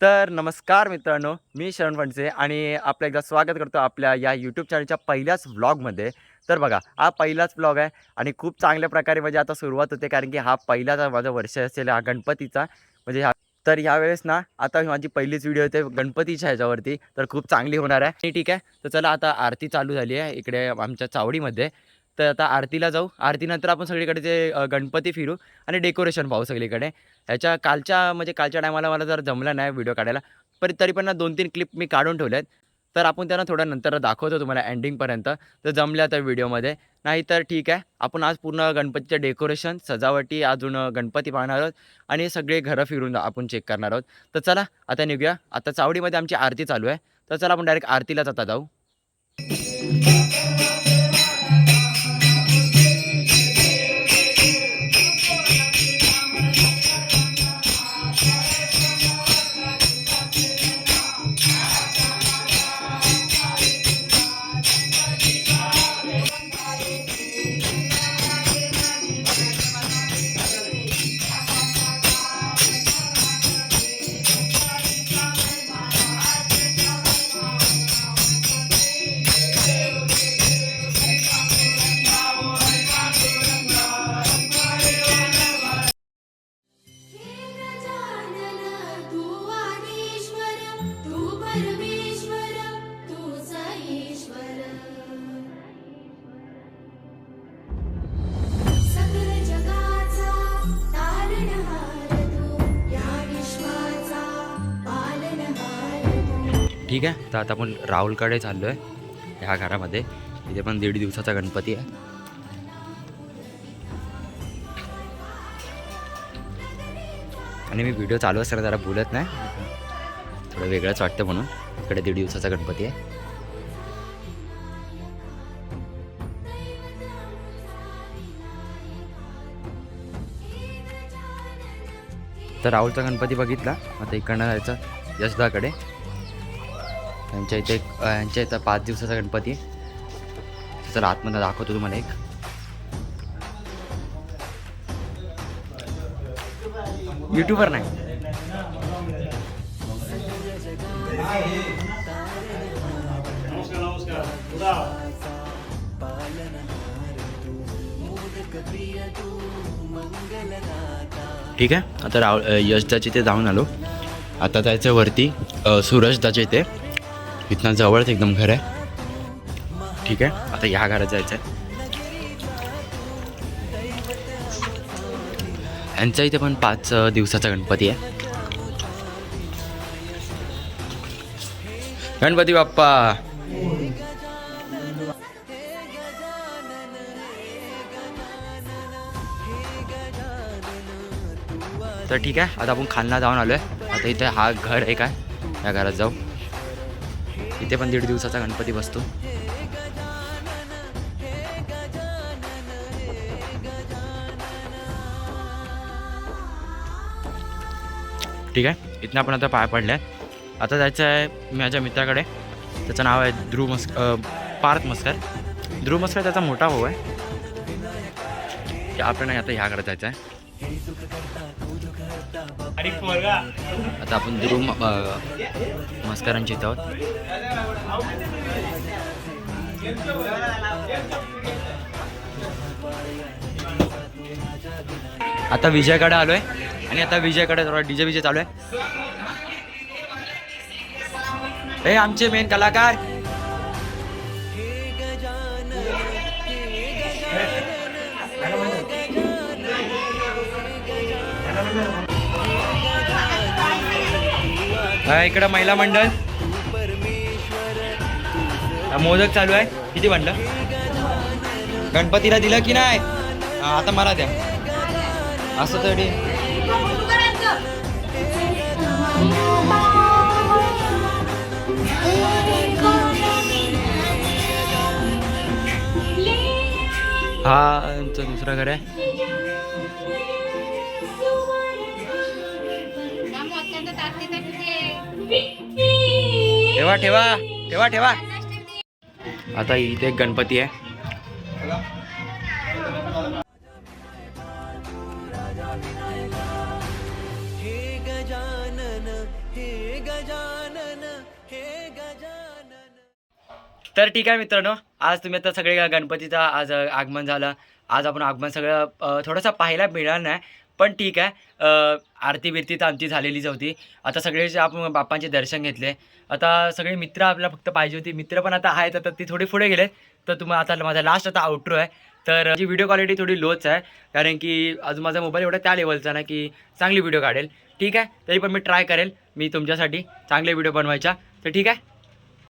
तर नमस्कार मित्रांनो मी शरण फणसे आणि आपलं एकदा स्वागत करतो आपल्या या यूट्यूब चॅनलच्या पहिल्याच व्लॉगमध्ये तर बघा हा पहिलाच व्लॉग आहे आणि खूप चांगल्या प्रकारे म्हणजे आता सुरुवात होते कारण की हा पहिलाच माझा वर्ष असेल हा गणपतीचा. म्हणजे हा तर यावेळेस ना आता माझी पहिलीच व्हिडिओ होते गणपतीच्या ह्याच्यावरती. तर खूप चांगली होणार आहे. आणि ठीक आहे तर चला आता आरती चालू झाली आहे इकडे आमच्या चावडीमध्ये. तर आता आरतीला जाऊ. आरतीनंतर आपण सगळीकडे ते गणपती फिरू आणि डेकोरेशन पाहू सगळीकडे. ह्याच्या कालच्या म्हणजे कालच्या टायमाला मला जर जमलं नाही व्हिडिओ काढायला पण तरी पण ना दोन तीन क्लिप मी काढून ठेवले आहेत तर आपण त्यांना थोड्या नंतर दाखवतो तुम्हाला एंडिंगपर्यंत तर जमल्या तर व्हिडिओमध्ये नाही तर ठीक आहे. आपण आज पूर्ण गणपतीचं डेकोरेशन सजावटी अजून गणपती पाहणार आहोत. आणि सगळे घरं फिरून आपण चेक करणार आहोत. तर चला आता निघूया. आता चावडीमध्ये आमची आरती चालू आहे. तर चला आपण डायरेक्ट आरतीलाच आता जाऊ. ठीक आहे. तर आता आपण राहुलकडे चाललो आहे ह्या घरामध्ये. इथे पण दीड दिवसाचा गणपती आहे. आणि मी व्हिडिओ चालू असताना जरा बोलत नाही. थोडं वेगळंच वाटतं म्हणून. इकडे दीड दिवसाचा गणपती आहे. तर राहुलचा गणपती बघितला. आता इकडनं जायचं यशदाकडे. यांच्या इथे एक यांच्या इथं पाच दिवसाचा गणपती आहे. चला आतमध्ये दाखवतो तुम्हाला एक. युट्यूबर नाही. ठीक आहे. आता राव यशदाच्या इथे जाऊन आलो. आता जायचं वरती सूरजदाच्या इथे. इथनं जवळच एकदम घर आहे. ठीक आहे आता ह्या घरात जायचं आहे यांच्या इथे पण पाच दिवसाचा गणपती आहे. गणपती बाप्पा! तर ठीक आहे आता आपण खालना जाऊन आलो आहे आता इथे हा घर आहे काय या घरात जाऊ. इथे पण दीड दिवसाचा गणपती बसतो. ठीक आहे इथनं आपण आता पाय पडले आता जायचं आहे माझ्या मित्राकडे. त्याचं नाव आहे ध्रुव मस्क पार्थ मस्कर. ध्रुव मस्कर त्याचा मोठा भाऊ आहे. आपल्याला आता ह्याकडे जायचं आहे. आता आपण ध्रुव मस्करांची इथं आहोत आता विजयकडे आलोय. आणि आता विजयकडे थोडा डीजे विजय चालू आहे. हे आमचे मेन कलाकार. हा, इकडं महिला मंडळ. मोदक चालू आहे. किती म्हणलं? गणपतीला दिलं की नाही? आता मला द्या. असं तरी. हा आमचं दुसरं घर आहे. ठेवा ठेवा ठेवा ठेवा. आता इथे एक गणपती आहे. तर ठीक आहे मित्रांनो आज तुम्ही आता सगळे गणपतीचा आज आगमन झालं. आज आपण आगमन सगळं थोडंसं पाहायला मिळणार नाही. पण ठीक आहे. आरती बिरती तर आमची झालेलीच होती. आता सगळे जे आपण बाप्पांचे दर्शन घेतले. आता सगळे मित्र आपल्याला फक्त पाहिजे होती. मित्र पण आता आहेत. आता ती थोडी पुढे गेलेत. तर तुम्हाला आता माझा लास्ट आता आउट्रो आहे. तर जी व्हिडिओ क्वालिटी थोडी लोच आहे. कारण की अजून माझा मोबाईल एवढा त्या लेवलचा ना की चांगली व्हिडिओ काढेल. ठीक आहे? तरी पण मी ट्राय करेल. मी तुमच्यासाठी चांगले व्हिडिओ बनवायचा तर ठीक आहे?